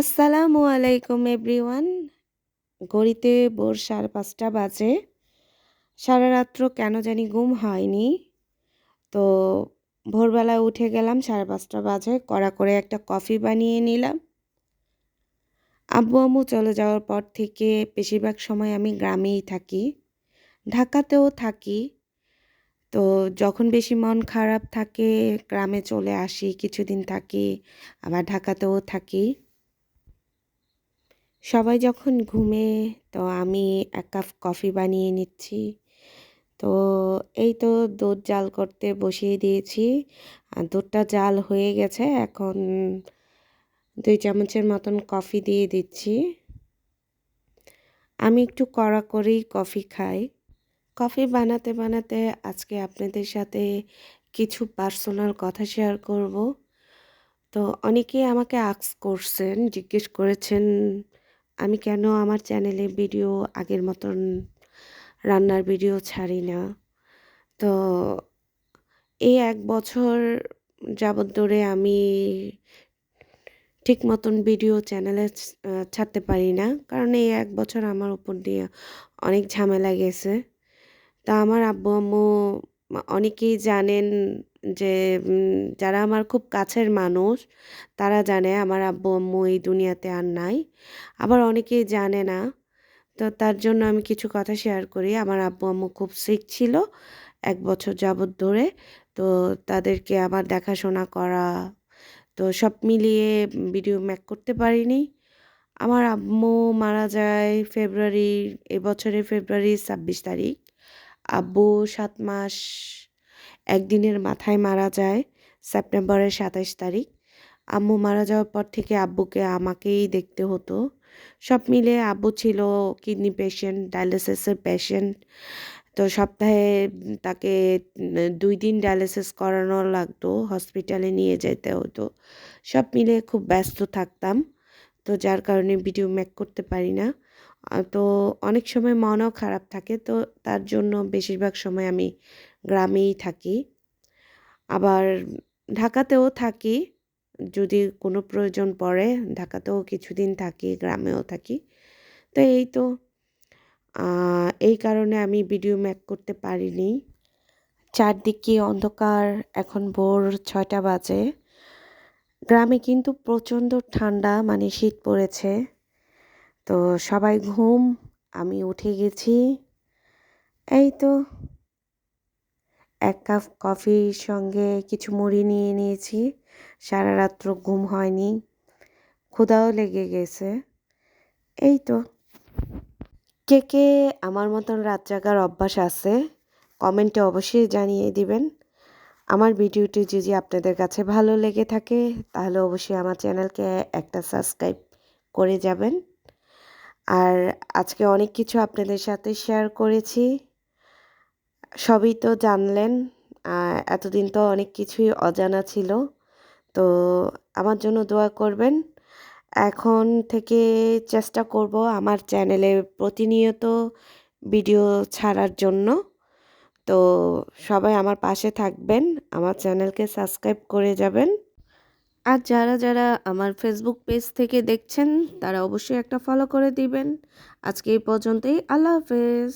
আসসালামু আলাইকুম এভরিওয়ান। ঘড়িতে ভোর সাড়ে পাঁচটা বাজে। সারা রাত্র কেন জানি ঘুম হয়নি। তো ভোরবেলায় উঠে গেলাম সাড়ে পাঁচটা বাজে, কড়া করে একটা কফি বানিয়ে নিলাম। আব্বু আম্মু চলে যাওয়ার পর থেকে বেশিরভাগ সময় আমি গ্রামেই থাকি, ঢাকাতেও থাকি। তো যখন বেশি মন খারাপ থাকে, গ্রামে চলে আসি, কিছুদিন থাকি, আবার ঢাকাতেও থাকি। সবাই যখন ঘুমে, তো আমি এক কাপ কফি বানিয়ে নিচ্ছি। তো এই তো দুধ জাল করতে বসিয়ে দিয়েছি। দুধটা জাল হয়ে গেছে, এখন দুই চামচের মতন কফি দিয়ে দিচ্ছি। আমি একটু কড়া করেই কফি খাই। কফি বানাতে বানাতে আজকে আপনাদের সাথে কিছু পার্সোনাল কথা শেয়ার করব। তো অনেকেই আমাকে আক্স করছেন, জিজ্ঞেস করেছেন আমি কেন আমার চ্যানেলে ভিডিও আগের মতন রান্নার ভিডিও ছাড়ি না? তো এই এক বছর যাবৎ ধরে আমি ঠিক মতন ভিডিও চ্যানেলে ছাড়তে পারি না। কারণ এই এক বছর আমার উপর দিয়ে অনেক ঝামেলা গেছে। তা আমার আব্বু আম্মু অনেকেই জানেন যে যারা আমার খুব কাছের মানুষ, তারা জানে আমার আব্বু, আম্মু এই দুনিয়াতে আর নাই। আবার অনেকেই জানে না। তো তার জন্য আমি কিছু কথা শেয়ার করি। আমার আব্বু, আম্মু খুব সিক ছিল এক বছর যাবৎ ধরে। তো তাদেরকে আমার দেখাশোনা করা, তো সব মিলিয়ে ভিডিও ম্যাক করতে পারিনি। আমার আম্মু মারা যায় ফেব্রুয়ারি এবছরের ফেব্রুয়ারি ছাব্বিশ তারিখ। আব্বু সাত মাস একদিনের মাথায় মারা যায় সেপ্টেম্বরের সাতাইশ তারিখ। আম্মু মারা যাওয়ার পর থেকে আব্বুকে আমাকেই দেখতে হতো। সব মিলে আব্বু ছিল কিডনি পেশেন্ট, ডায়ালিসিসের পেশেন্ট। তো সপ্তাহে তাকে দুই দিন ডায়ালিসিস করানো লাগতো, হসপিটালে নিয়ে যেতে হতো। সব মিলে খুব ব্যস্ত থাকতাম, তো যার কারণে ভিডিও মেক করতে পারি না। তো অনেক সময় মনও খারাপ থাকে, তো তার জন্য বেশিরভাগ সময় আমি গ্রামেই থাকি। আবার ঢাকাতেও থাকি, যদি কোনো প্রয়োজন পড়ে ঢাকাতেও কিছুদিন থাকি, গ্রামেও থাকি। তো এই তো এই কারণে আমি ভিডিও ম্যাক করতে পারিনি। চারদিকে অন্ধকার, এখন ভোর ছয়টা বাজে। গ্রামে কিন্তু প্রচণ্ড ঠান্ডা মানে শীত পড়েছে। তো সবাই ঘুম, আমি উঠে গেছি। এই তো এক কাপ কফির সঙ্গে কিছু মুড়ি নিয়ে নিয়েছি। সারা রাত্র ঘুম হয়নি। ক্ষুধাও লেগে গেছে। এই তো। কে কে আমার মতন রাত জাগার অভ্যাস আছে, কমেন্টে অবশ্যই জানিয়ে দিবেন। আমার ভিডিওটি যদি আপনাদের কাছে ভালো লেগে থাকে, তাহলে অবশ্যই আমার চ্যানেলকে একটা সাবস্ক্রাইব করে যাবেন। আর আজকে অনেক কিছু আপনাদের সাথে শেয়ার করেছি। সবই তো জানলেন এতদিন তো অনেক কিছুই অজানা ছিল। তো আমার জন্য দোয়া করবেন। এখন থেকে চেষ্টা করব আমার চ্যানেলে প্রতিনিয়ত ভিডিও ছাড়ার জন্য। তো সবাই আমার পাশে থাকবেন, আমার চ্যানেলকে সাবস্ক্রাইব করে যাবেন। আর যারা যারা আমার ফেসবুক পেজ থেকে দেখছেন, তারা অবশ্যই একটা ফলো করে দিবেন। আজকে এই পর্যন্তই, আল্লাহ হাফেজ।